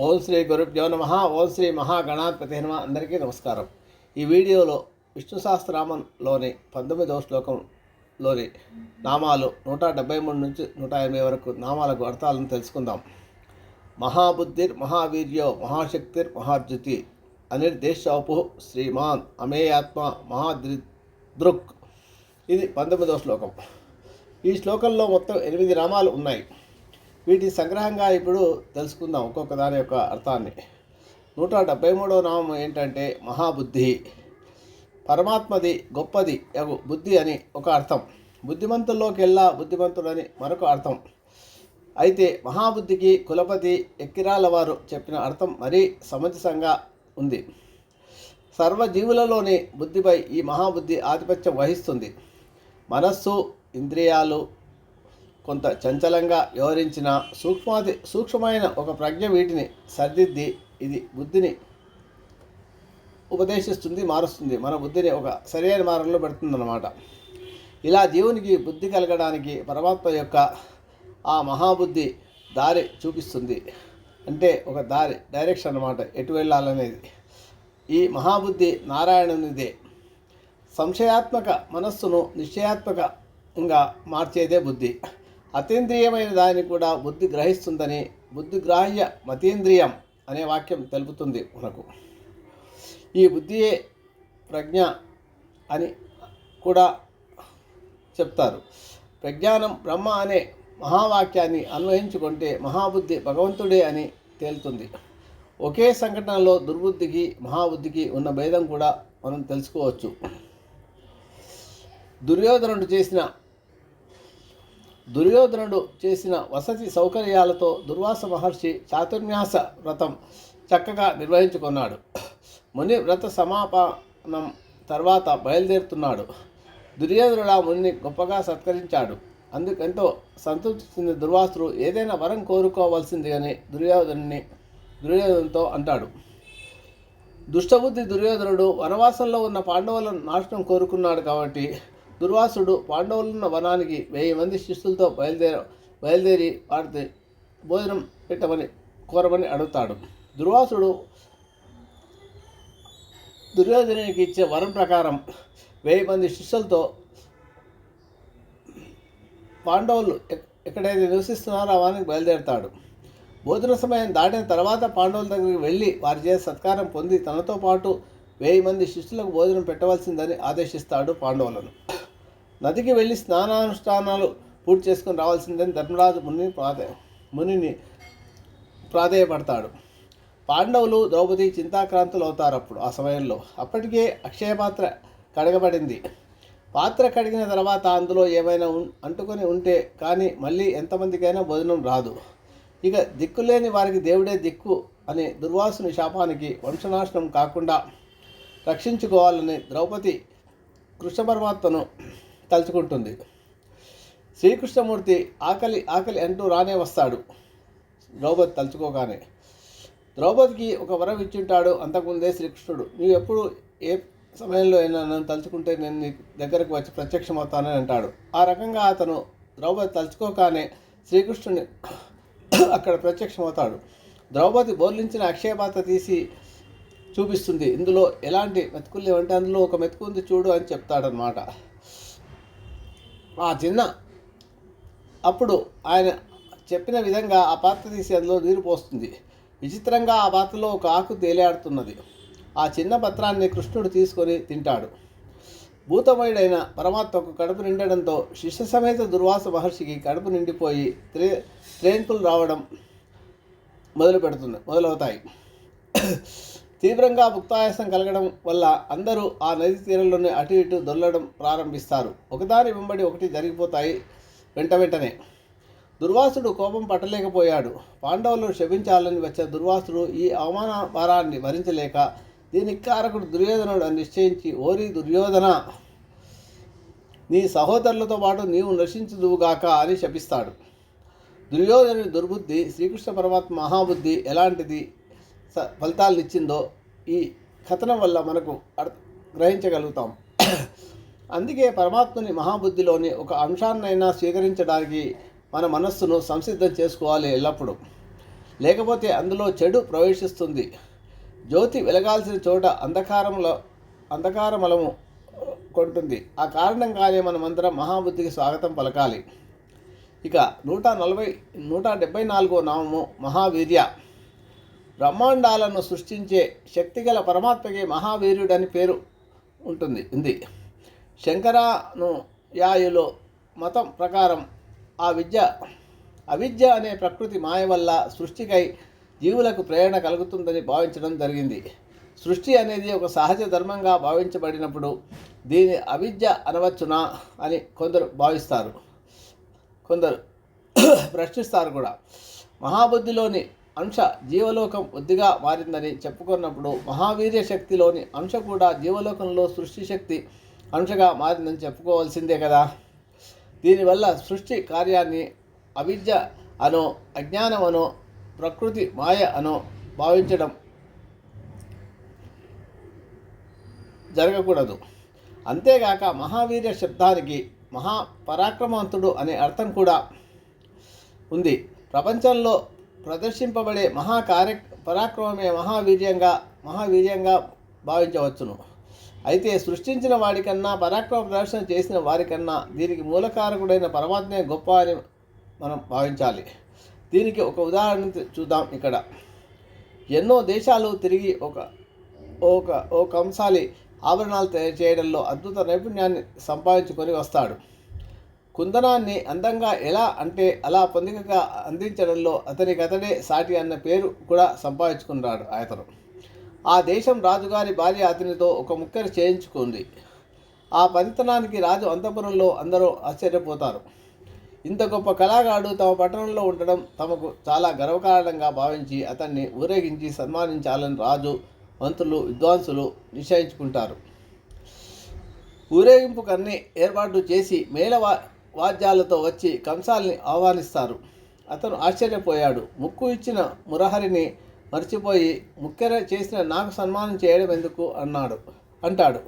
ఓం శ్రీ గురుభ్యో నమ. ఓం శ్రీ మహాగణాధిపతి నమ. అందరికీ నమస్కారం. ఈ వీడియోలో విష్ణు సహస్రనామంలోని పంతొమ్మిదవ శ్లోకంలోని నామాలు నూట డెబ్బై మూడు నుంచి నూట ఎనభై వరకు నామాలకు అర్థాలను తెలుసుకుందాం. మహాబుద్ధిర్ మహావీర్యో మహాశక్తిర్ మహాద్యుతి అనిర్దేశోపు శ్రీమాన్ అమేయాత్మ మహాద్రిదృక్ ఇది పంతొమ్మిదవ శ్లోకం. ఈ శ్లోకంలో మొత్తం ఎనిమిది నామాలు ఉన్నాయి. వీటి సంగ్రహంగా ఇప్పుడు తెలుసుకుందాం ఒక్కొక్క దాని యొక్క అర్థాన్ని. నూట డెబ్బై మూడవ నామం ఏంటంటే మహాబుద్ధి. పరమాత్మది గొప్పది యగు బుద్ధి అని ఒక అర్థం. బుద్ధిమంతుల్లోకెల్లా బుద్ధిమంతుడని మరొక అర్థం. అయితే మహాబుద్ధికి కులపతి ఎక్కిరాల వారు చెప్పిన అర్థం మరీ సమంజసంగా ఉంది. సర్వజీవులలోని బుద్ధిపై ఈ మహాబుద్ధి ఆధిపత్యం వహిస్తుంది. మనస్సు ఇంద్రియాలు కొంత చంచలంగా వ్యవహరించిన సూక్ష్మాది సూక్ష్మమైన ఒక ప్రజ్ఞ వీటిని సరిదిద్ది ఇది బుద్ధిని ఉపదేశిస్తుంది మారుస్తుంది. మన బుద్ధిని ఒక సరైన మార్గంలో పెడుతుందన్నమాట. ఇలా జీవునికి బుద్ధి కలగడానికి పరమాత్మ యొక్క ఆ మహాబుద్ధి దారి చూపిస్తుంది. అంటే ఒక దారి డైరెక్షన్ అన్నమాట. ఎటు వెళ్ళాలనేది. ఈ మహాబుద్ధి నారాయణునిదే. సంశయాత్మక మనస్సును నిశ్చయాత్మకంగా మార్చేదే బుద్ధి. అతీంద్రియమైన దాన్ని కూడా బుద్ధి గ్రహిస్తుందని బుద్ధిగ్రాహ్య మతీంద్రియం అనే వాక్యం తెలుపుతుంది మనకు. ఈ బుద్ధియే ప్రజ్ఞ అని కూడా చెప్తారు. ప్రజ్ఞానం బ్రహ్మ అనే మహావాక్యాన్ని అన్వయించుకుంటే మహాబుద్ధి భగవంతుడే అని తేలుతుంది. ఒకే సంఘటనలో దుర్బుద్ధికి మహాబుద్ధికి ఉన్న భేదం కూడా మనం తెలుసుకోవచ్చు. దుర్యోధనుడు చేసిన దుర్యోధనుడు చేసిన వసతి సౌకర్యాలతో దుర్వాస మహర్షి చాతుర్న్యాస వ్రతం చక్కగా నిర్వహించుకున్నాడు. ముని వ్రత సమాపనం తర్వాత బయలుదేరుతున్నాడు. దుర్యోధనుడు ఆ మునిని గొప్పగా సత్కరించాడు. అందుకెంతో సంతృప్తి చెందిన దుర్వాసుడు ఏదైనా వరం కోరుకోవాల్సింది అని దుర్యోధనుని దుర్యోధనంతో అంటాడు. దుష్టబుద్ధి దుర్యోధనుడు వనవాసంలో ఉన్న పాండవులను నాశనం కోరుకున్నాడు కాబట్టి దుర్వాసుడు పాండవులున్న వనానికి వెయ్యి మంది శిష్యులతో బయలుదేర బయలుదేరి వారిని భోజనం పెట్టమని కోరమని అడుగుతాడు. దుర్వాసుడు దుర్యోధనునికి ఇచ్చే వరం ప్రకారం వెయ్యి మంది శిష్యులతో పాండవులు ఎక్కడైతే నివసిస్తున్నారో ఆ వానికి బయలుదేరుతాడు. భోజన సమయం దాటిన తర్వాత పాండవుల దగ్గరికి వెళ్ళి వారి చేత సత్కారం పొంది తనతో పాటు వెయ్యి మంది శిష్యులకు భోజనం పెట్టవలసిందని ఆదేశిస్తాడు పాండవులను. నదికి వెళ్ళి స్నానానుష్ఠానాలు పూర్తి చేసుకొని రావాల్సిందని ధర్మరాజు ముని ప్రాధే మునిని ప్రాధేయపడతాడు. పాండవులు ద్రౌపది చింతాక్రాంతులు అవుతారు అప్పుడు ఆ సమయంలో. అప్పటికే అక్షయపాత్ర కడగబడింది. పాత్ర కడిగిన తర్వాత అందులో ఏమైనా అంటుకొని ఉంటే కానీ మళ్ళీ ఎంతమందికైనా భోజనం రాదు. ఇక దిక్కులేని వారికి దేవుడే దిక్కు అనే దుర్వాసుని శాపానికి వంశనాశనం కాకుండా రక్షించుకోవాలని ద్రౌపది కృష్ణ పరమాత్మను తలుచుకుంటుంది. శ్రీకృష్ణమూర్తి ఆకలి ఆకలి అంటూ రానే వస్తాడు. ద్రౌపది తలుచుకోగానే ద్రౌపదికి ఒక వరం ఇచ్చుంటాడు అంతకుముందే శ్రీకృష్ణుడు. నువ్వు ఎప్పుడు ఏ సమయంలో అయినా నన్ను తలుచుకుంటే నేను నీ దగ్గరకు వచ్చి ప్రత్యక్షమవుతానని అంటాడు. ఆ రకంగా అతను ద్రౌపది తలుచుకోగానే శ్రీకృష్ణుని అక్కడ ప్రత్యక్షమవుతాడు. ద్రౌపది బోర్లించిన అక్షయపాత్ర తీసి చూపిస్తుంది. ఇందులో ఎలాంటి మెతుకులు లేవంటే అందులో ఒక మెతుకు ఉంది చూడు అని చెప్తాడనమాట ఆ చిన్న అప్పుడు ఆయన చెప్పిన విధంగా ఆ పాత్ర తీసి అందులో నీరు పోస్తుంది. విచిత్రంగా ఆ పాత్రలో ఒక ఆకు తేలియాడుతున్నది ఆ చిన్న పత్రాన్ని కృష్ణుడు తీసుకొని తింటాడు. భూతమయుడైన పరమాత్మకు కడుపు నిండడంతో శిష్య సమేత దుర్వాస మహర్షికి కడుపు నిండిపోయి త్రే త్రేన్పులు రావడం మొదలు పెడుతుంది మొదలవుతాయి. తీవ్రంగా భుక్తాయాసం కలగడం వల్ల అందరూ ఆ నది తీరంలోనే అటు ఇటు దొల్లడం ప్రారంభిస్తారు. ఒకదాని వెంబడి ఒకటి జరిగిపోతాయి వెంట వెంటనే. దుర్వాసుడు కోపం పట్టలేకపోయాడు. పాండవులు క్షమించాలని వచ్చిన దుర్వాసుడు ఈ అవమాన భారాన్ని భరించలేక దీనికి కారకుడు దుర్యోధనుడు అని నిశ్చయించి ఓరి దుర్యోధన నీ సహోదరులతో పాటు నీవు నశించుదువుగాక అని శపిస్తాడు. దుర్యోధనుడి దుర్బుద్ధి శ్రీకృష్ణ పరమాత్మ మహాబుద్ధి ఎలాంటిది? ఫలితాలను ఇచ్చిందో ఈ కథనం వల్ల మనకు గ్రహించగలుగుతాం. అందుకే పరమాత్మని మహాబుద్ధిలోని ఒక అంశాన్నైనా స్వీకరించడానికి మన మనస్సును సంసిద్ధం చేసుకోవాలి ఎల్లప్పుడూ. లేకపోతే అందులో చెడు ప్రవేశిస్తుంది. జ్యోతి వెలగాల్సిన చోట అంధకారంలో అంధకారమలము కొంటుంది. ఆ కారణంగానే మనమందరం మహాబుద్ధికి స్వాగతం పలకాలి. ఇక నూట నలభై నూట డెబ్బై నాలుగో నామము మహావీర్య. బ్రహ్మాండాలను సృష్టించే శక్తిగల పరమాత్మకి మహావీర్యుడని పేరు ఉంటుంది ఉంది. శంకరాను యాయులో మతం ప్రకారం ఆ విద్య అవిద్య అనే ప్రకృతి మాయ వల్ల సృష్టికై జీవులకు ప్రేరణ కలుగుతుందని భావించడం జరిగింది. సృష్టి అనేది ఒక సహజ ధర్మంగా భావించబడినప్పుడు దీని అవిద్య అనవచ్చునా అని కొందరు భావిస్తారు. కొందరు ప్రశ్నిస్తారు కూడా. మహాబుద్ధిలోని అంశ జీవలోకం బుద్ధిగా మారిందని చెప్పుకున్నప్పుడు మహావీర్య శక్తిలోని అంశ కూడా జీవలోకంలో సృష్టి శక్తి అంశగా మారిందని చెప్పుకోవాల్సిందే కదా. దీనివల్ల సృష్టి కార్యాన్ని అవిద్య అనో అజ్ఞానం అనో ప్రకృతి మాయ అనో భావించడం జరగకూడదు. అంతేగాక మహావీర్య శబ్దానికి మహా పరాక్రమవంతుడు అనే అర్థం కూడా ఉంది. ప్రపంచంలో ప్రదర్శింపబడే మహా కార్య పరాక్రమమే మహావీర్యంగా మహావీర్యంగా భావించవచ్చును. అయితే సృష్టించిన వాడికన్నా పరాక్రమ ప్రదర్శన చేసిన వారికన్నా దీనికి మూలకారకుడైన పరమాత్మే గొప్ప అని మనం భావించాలి. దీనికి ఒక ఉదాహరణ చూద్దాం ఇక్కడ. ఎన్నో దేశాలు తిరిగి ఒక ఒక ఓ కంసాలి ఆభరణాలు తయారు చేయడంలో అద్భుత నైపుణ్యాన్ని సంపాదించుకొని వస్తాడు. కుందనాన్ని అందంగా ఎలా అంటే అలా పొందికగా అందించడంలో అతనికి అతడే సాటి అన్న పేరు కూడా సంపాదించుకున్నాడు అతను ఆ దేశం రాజుగారి భార్య అతనితో ఒక ముక్కరు చేయించుకుంది. ఆ పనితనానికి రాజు అంతపురంలో అందరూ ఆశ్చర్యపోతారు. ఇంత గొప్ప కళాకారుడు తమ పట్టణంలో ఉండడం తమకు చాలా గర్వకారణంగా భావించి అతన్ని ఊరేగించి సన్మానించాలని రాజు మంత్రులు విద్వాంసులు నిశ్చయించుకుంటారు. ఊరేగింపు కన్నీ ఏర్పాటు చేసి మేళవా వాద్యాలతో వచ్చి కంసాల్ని ఆహ్వానిస్తారు. అతను ఆశ్చర్యపోయాడు. ముక్కు ఇచ్చిన మురహరిని మర్చిపోయి ముక్కెర చేసిన నాకు సన్మానం చేయడం ఎందుకు అన్నాడు. అంటాడు.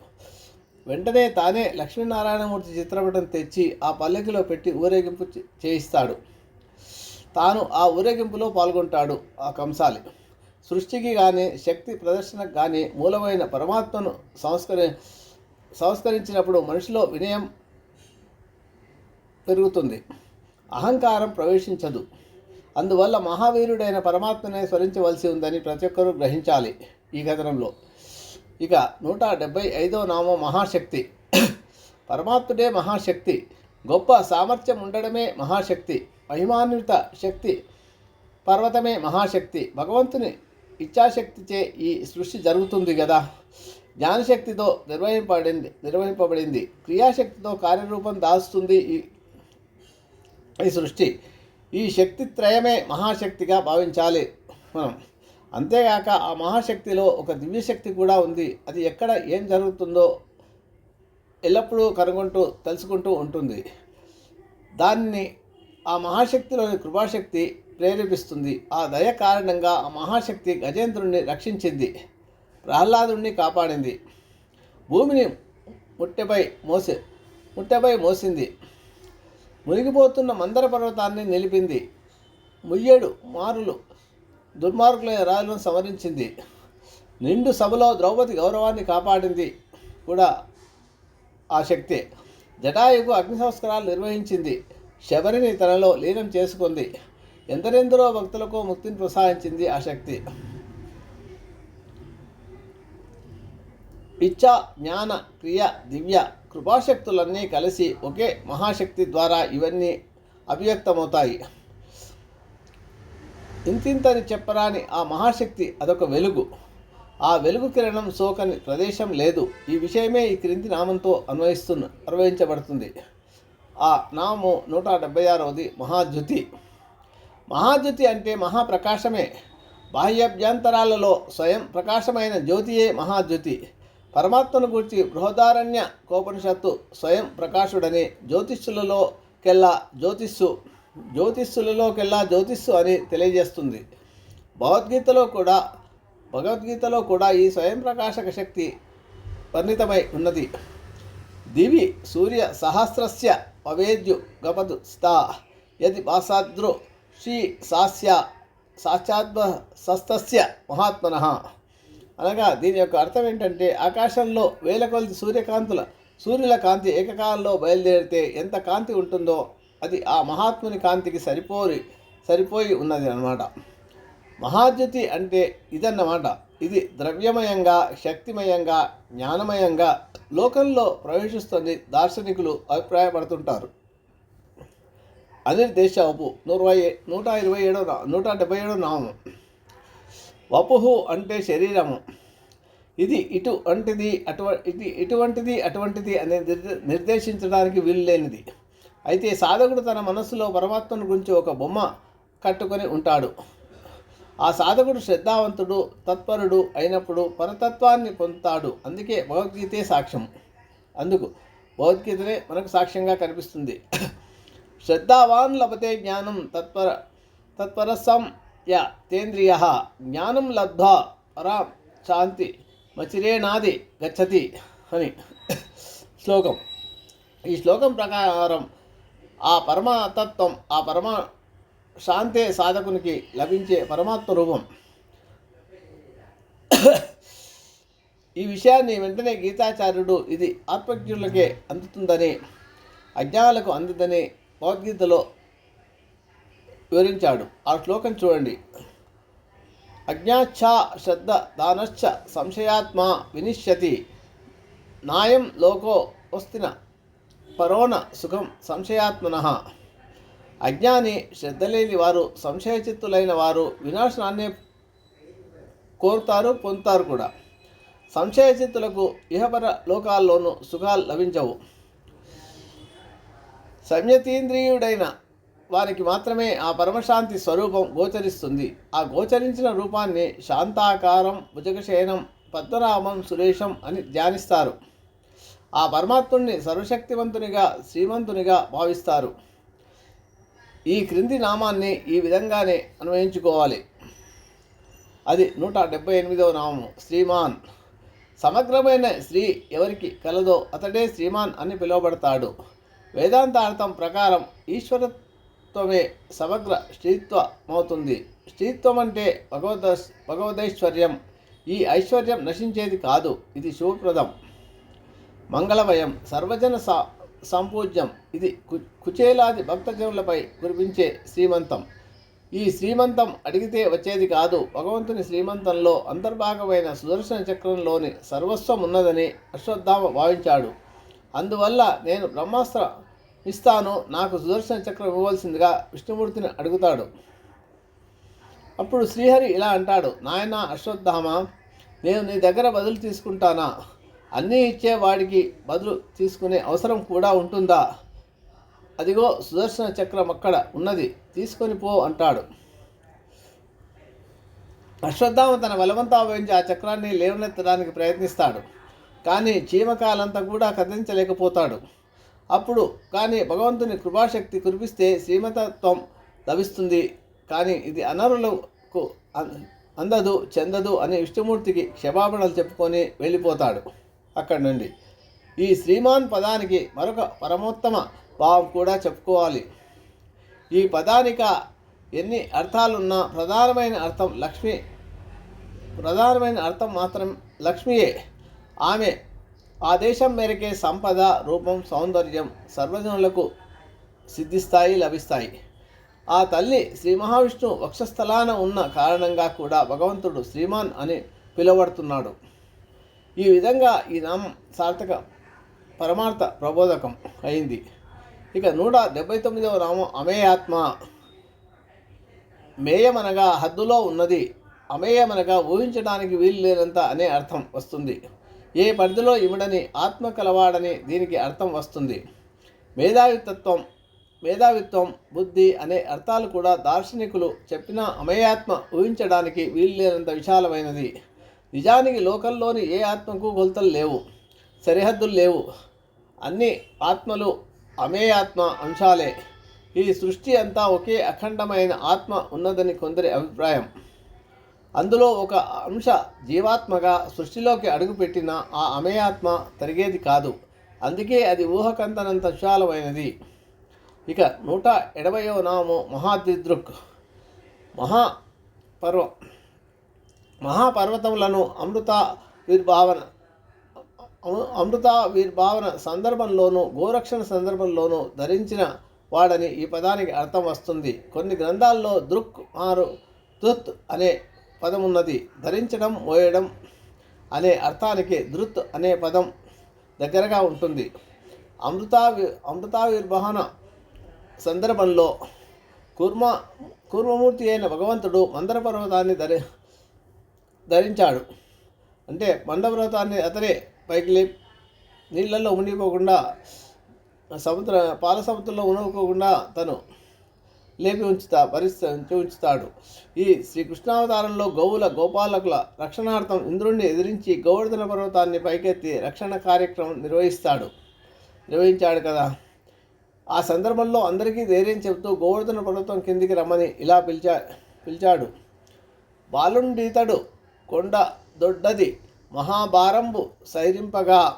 వెంటనే తానే లక్ష్మీనారాయణమూర్తి చిత్రపటం తెచ్చి ఆ పల్లకిలో పెట్టి ఊరేగింపు చేయిస్తాడు. తాను ఆ ఊరేగింపులో పాల్గొంటాడు ఆ కంసాలి. సృష్టికి కానీ శక్తి ప్రదర్శనకు కానీ మూలమైన పరమాత్మను సంస్కరి సంస్కరించినప్పుడు మనిషిలో వినయం పెరుగుతుంది. అహంకారం ప్రవేశించదు. అందువల్ల మహావీరుడైన పరమాత్మనే స్మరించవలసి ఉందని ప్రతి ఒక్కరూ గ్రహించాలి ఈ కథనంలో. ఇక నూట డెబ్భై ఐదో నామం మహాశక్తి. పరమాత్ముడే మహాశక్తి. గొప్ప సామర్థ్యం ఉండడమే మహాశక్తి. మహిమాన్విత శక్తి పర్వతమే మహాశక్తి. భగవంతుని ఇచ్ఛాశక్తిచే ఈ సృష్టి జరుగుతుంది కదా జ్ఞానశక్తితో నిర్వహింపబడింది నిర్వహింపబడింది. క్రియాశక్తితో కార్యరూపం దాస్తుంది ఈ ఈ సృష్టి. ఈ శక్తి త్రయమే మహాశక్తిగా భావించాలి. మనం అంతేగాక ఆ మహాశక్తిలో ఒక దివ్యశక్తి కూడా ఉంది. అది ఎక్కడ ఏం జరుగుతుందో ఎల్లప్పుడూ కనుగొంటూ తెలుసుకుంటూ ఉంటుంది. దాన్ని ఆ మహాశక్తిలోని కృపాశక్తి ప్రేరేపిస్తుంది. ఆ దయ కారణంగా ఆ మహాశక్తి గజేంద్రుణ్ణి రక్షించింది. ప్రహ్లాదుణ్ణి కాపాడింది. భూమిని ముట్టెపై మోసి ముట్టెపై మోసింది. మునిగిపోతున్న మందర పర్వతాన్ని నిలిపింది. ముయ్యేడు మారులు దుర్మార్గులైన రాజులను సంవరించింది నిండు సభలో ద్రౌపది గౌరవాన్ని కాపాడింది కూడా ఆ శక్తే. జటాయుకు అగ్ని సంస్కారాలు నిర్వహించింది. శబరిని తనలో లీనం చేసుకుంది. ఎందరెందరో భక్తులకు ముక్తిని ప్రసాదించింది ఆ శక్తి. ఇచ్చ జ్ఞాన క్రియ దివ్య కృపాశక్తులన్నీ కలిసి ఒకే మహాశక్తి ద్వారా ఇవన్నీ అభివ్యక్తమవుతాయి. ఇంతింతని చెప్పరాని ఆ మహాశక్తి అదొక వెలుగు. ఆ వెలుగు కిరణం సోకని ప్రదేశం లేదు. ఈ విషయమే ఈ క్రింది నామంతో అన్వయిస్తున్న అన్వయించబడుతుంది. ఆ నామము నూట డెబ్బై ఆరవది మహాద్యుతి మహాద్యుతి అంటే మహాప్రకాశమే. బాహ్యభ్యంతరాలలో స్వయం ప్రకాశమైన జ్యోతియే మహాద్యుతి పరమాత్మను గూర్చి బృహదారణ్య కోపనిషత్తు స్వయం ప్రకాశుడని జ్యోతిష్యులలోకెల్లా జ్యోతిస్సు జ్యోతిష్యులలోకెల్లా జ్యోతిస్సు అని తెలియజేస్తుంది. భగవద్గీతలో కూడా భగవద్గీతలో కూడా ఈ స్వయం ప్రకాశక శక్తి వర్ణితమై ఉన్నది. దివి సూర్య సహస్రస్య పవేద్యు గపదు స్థా యది వాసాద్రు శ్రీ సాస్య సాక్షాత్మ సస్తస్య మహాత్మన. అనగా దీని యొక్క అర్థం ఏంటంటే ఆకాశంలో వేల కొలది సూర్యకాంతుల సూర్యుల కాంతి ఏకకాలంలో బయలుదేరితే ఎంత కాంతి ఉంటుందో అది ఆ మహాత్ముని కాంతికి సరిపోయి సరిపోయి ఉన్నది అన్నమాట. మహాజ్యోతి అంటే ఇదన్నమాట. ఇది ద్రవ్యమయంగా శక్తిమయంగా జ్ఞానమయంగా లోకంలో ప్రవేశిస్తుంది దార్శనికులు అభిప్రాయపడుతుంటారు. అనిల్ దేశవపు నూట నూట ఇరవై ఏడో నూట డెబ్బై ఏడో నామం. వపుహు అంటే శరీరము. ఇది ఇటువంటిది అటువ ఇది ఇటువంటిది అటువంటిది అనే నిర్దేశించడానికి వీలు లేనిది. అయితే సాధకుడు తన మనస్సులో పరమాత్మను గురించి ఒక బొమ్మ కట్టుకొని ఉంటాడు. ఆ సాధకుడు శ్రద్ధావంతుడు తత్పరుడు అయినప్పుడు పరతత్వాన్ని పొందుతాడు. అందుకే భగవద్గీతే సాక్ష్యం అందుకు భగవద్గీతనే మనకు సాక్ష్యంగా కనిపిస్తుంది. శ్రద్ధావాన్ లభతే జ్ఞానం తత్పర తత్పరసం య జ్ఞానం లబ్ధ్వా పరాం శాంతి మచిరేనాది గచ్చతి అని శ్లోకం. ఈ శ్లోకం ప్రకారం ఆ పరమతత్వం ఆ పరమ శాంతే సాధకునికి లభించే పరమాత్మ రూపం. ఈ విషయాన్ని వెంటనే గీతాచార్యుడు ఇది ఆత్మజ్ఞులకే అందుతుందని అజ్ఞానులకు అందదని భగవద్గీతలో వివరించాడు. ఆ శ్లోకం చూడండి. అజ్ఞాచ్ఛా శ్రద్ధ దానశ్చ సంశయాత్మ వినిశ్యతి. నాయం లోకో వస్తిన పరోన సుఖం సంశయాత్మన. అజ్ఞాని శ్రద్ధ లేని వారు సంశయచిత్తులైన వారు వినాశనాన్ని కోరుతారు పొందుతారు కూడా. సంశయచిత్తులకు ఇహపర లోకాల్లోనూ సుఖాలు లభించవు. సంయతీంద్రియుడైన వారికి మాత్రమే ఆ పరమశాంతి స్వరూపం గోచరిస్తుంది. ఆ గోచరించిన రూపాన్ని శాంతాకారం భుజగశయనం పద్మనామం సురేషం అని ధ్యానిస్తారు. ఆ పరమాత్ముడిని సర్వశక్తివంతునిగా శ్రీమంతునిగా భావిస్తారు. ఈ క్రింది నామాన్ని ఈ విధంగానే అన్వయించుకోవాలి. అది నూట డెబ్బై ఎనిమిదవ నామము. శ్రీమాన్. సమగ్రమైన స్త్రీ ఎవరికి కలదో అతడే శ్రీమాన్ అని పిలువబడతాడు. వేదాంతార్థం ప్రకారం ఈశ్వరత్వమే సమగ్ర శ్రీత్వమవుతుంది. శ్రీత్వం అంటే భగవద్ భగవదైశ్వర్యం. ఈ ఐశ్వర్యం నశించేది కాదు. ఇది శుభప్రదం. మంగళమయం సర్వజన సా సంపూజ్యం. ఇది కు కుచేలాది భక్తజనులపై కురిపించే శ్రీమంతం. ఈ శ్రీమంతం అడిగితే వచ్చేది కాదు. భగవంతుని శ్రీమంతంలో అంతర్భాగమైన సుదర్శన చక్రంలోని సర్వస్వం ఉన్నదని అశ్వత్థామ భావించాడు. అందువల్ల నేను బ్రహ్మాస్త్ర ఇస్తాను. నాకు సుదర్శన చక్రం ఇవ్వవలసిందిగా విష్ణుమూర్తిని అడుగుతాడు. అప్పుడు శ్రీహరి ఇలా అంటాడు నాయన అశ్వత్థామ నేను నీ దగ్గర బదులు తీసుకుంటానా? అన్నీ ఇచ్చే వాడికి బదులు తీసుకునే అవసరం కూడా ఉంటుందా? అదిగో సుదర్శన చక్రం అక్కడ ఉన్నది తీసుకొని పో అంటాడు. అశ్వత్థామ తన బలవంతా వహించి ఆ చక్రాన్ని లేవనెత్తడానికి ప్రయత్నిస్తాడు కానీ చీమకాలంతా కూడా కదిలించలేకపోతాడు. అప్పుడు కానీ భగవంతుని కృపాశక్తి కురిపిస్తే శ్రీమతత్వం లభిస్తుంది. కానీ ఇది అనరులకు అందదు చెందదు అని విష్ణుమూర్తికి క్షమాపణలు చెప్పుకొని వెళ్ళిపోతాడు. అక్కడి నుండి ఈ శ్రీమాన్ పదానికి మరొక పరమోత్తమ భావం కూడా చెప్పుకోవాలి. ఈ పదానిక ఎన్ని అర్థాలున్నా ప్రధానమైన అర్థం లక్ష్మి ప్రధానమైన అర్థం మాత్రం లక్ష్మియే. ఆమె ఆదేశం మేరకే సంపద రూపం సౌందర్యం సర్వజనులకు సిద్ధిస్తాయి లభిస్తాయి. ఆ తల్లి శ్రీ మహావిష్ణు వక్షస్థలాన ఉన్న కారణంగా కూడా భగవంతుడు శ్రీమాన్ అని పిలువబడుతున్నాడు. ఈ విధంగా ఈ నామం సార్థక పరమార్థ ప్రబోధకం అయింది. ఇక నూట డెబ్బై తొమ్మిదవ నామం అమేయాత్మ. మేయమనగా హద్దులో ఉన్నది. అమేయమనగా ఊహించడానికి వీలు లేనంత అనే అర్థం వస్తుంది. ఏ పరిధిలో ఇవ్వడని ఆత్మ కలవాడని దీనికి అర్థం వస్తుంది. మేధావితత్వం మేధావిత్వం బుద్ధి అనే అర్థాలు కూడా దార్శనికులు చెప్పిన అమేయాత్మ ఊహించడానికి వీలు లేనంత విశాలమైనది. నిజానికి లోకంలోని ఏ ఆత్మకు కొలతలు లేవు సరిహద్దులు లేవు. అన్ని ఆత్మలు అమేయాత్మ అంశాలే. ఈ సృష్టి అంతా ఒకే అఖండమైన ఆత్మ ఉన్నదని కొందరి అభిప్రాయం. అందులో ఒక అంశ జీవాత్మగా సృష్టిలోకి అడుగుపెట్టిన ఆ అమేయాత్మ తరిగేది కాదు. అందుకే అది ఊహకంతనంత విశాలమైనది. ఇక నూట ఎనభైవ నామం మహాదిదృక్ మహా పర్వం మహాపర్వతములను అమృత విర్భావన అమృ- అమృత విర్భావన సందర్భంలోనూ గోరక్షణ సందర్భంలోనూ ధరించిన వాడని ఈ పదానికి అర్థం వస్తుంది. కొన్ని గ్రంథాల్లో దృక్ మారు దృత్ అనే పదం ఉన్నది ధరించడం మోయడం అనే అర్థానికి ధృత్ అనే పదం దగ్గరగా ఉంటుంది. అమృతా అమృతావిర్వహణ సందర్భంలో కూర్మ కూర్మమూర్తి అయిన భగవంతుడు మందర పర్వతాన్ని ధరి ధరించాడు. అంటే మంద పర్వతాన్ని అతనే పైకి లే నీళ్ళల్లో మునిగిపోకుండా సముద్ర పాల సముద్రంలో మునిగిపోకుండా తను లేపి ఉంచుతా పరిస్థితి ఉంచుతాడు. ఈ శ్రీకృష్ణావతారంలో గోవుల గోపాలకుల రక్షణార్థం ఇంద్రుణ్ణి ఎదిరించి గోవర్ధన పర్వతాన్ని పైకెత్తి రక్షణ కార్యక్రమం నిర్వహిస్తాడు. నిర్వహించాడు కదా. ఆ సందర్భంలో అందరికీ ధైర్యం చెబుతూ గోవర్ధన పర్వతం కిందికి రమ్మని ఇలా పిలిచా పిలిచాడు. బాలుండితడు కొండ దొడ్డది మహాభారంబు సైరింపగా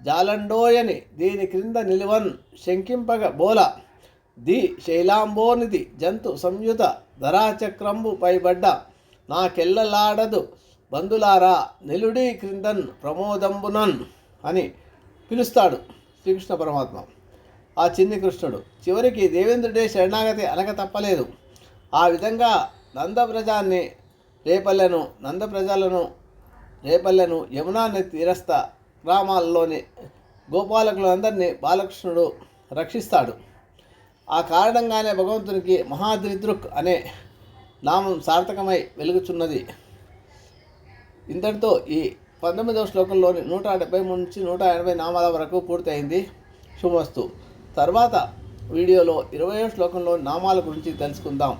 జాలండోయని దీని క్రింద నిలువన్ శంకింపగ బోల ది శైలాంబోనిది జంతు సంయుత ధరాచక్రంబు పైబడ్డ. నాకెల్లలాడదు బంధులారా నిలుడి క్రిందన్ ప్రమోదంబునన్ అని పిలుస్తాడు శ్రీకృష్ణ పరమాత్మ. ఆ చిన్ని కృష్ణుడు. చివరికి దేవేంద్రుడే శరణాగతి అనక తప్పలేదు. ఆ విధంగా నందప్రజాన్ని రేపల్లెను నందప్రజలను రేపల్లెను యమునా నది తీరస్థ గ్రామాల్లోని గోపాలకులందరినీ బాలకృష్ణుడు రక్షిస్తాడు. ఆ కారణంగానే భగవంతునికి మహాద్రిదృక్ అనే నామం సార్థకమై వెలుగుచున్నది. ఇంతటితో ఈ పంతొమ్మిదవ శ్లోకంలోని నూట డెబ్బై మూడు నుంచి నూట ఎనభై నామాల వరకు పూర్తయింది. శుభవస్తు తర్వాత వీడియోలో ఇరవయో శ్లోకంలో నామాల గురించి తెలుసుకుందాం.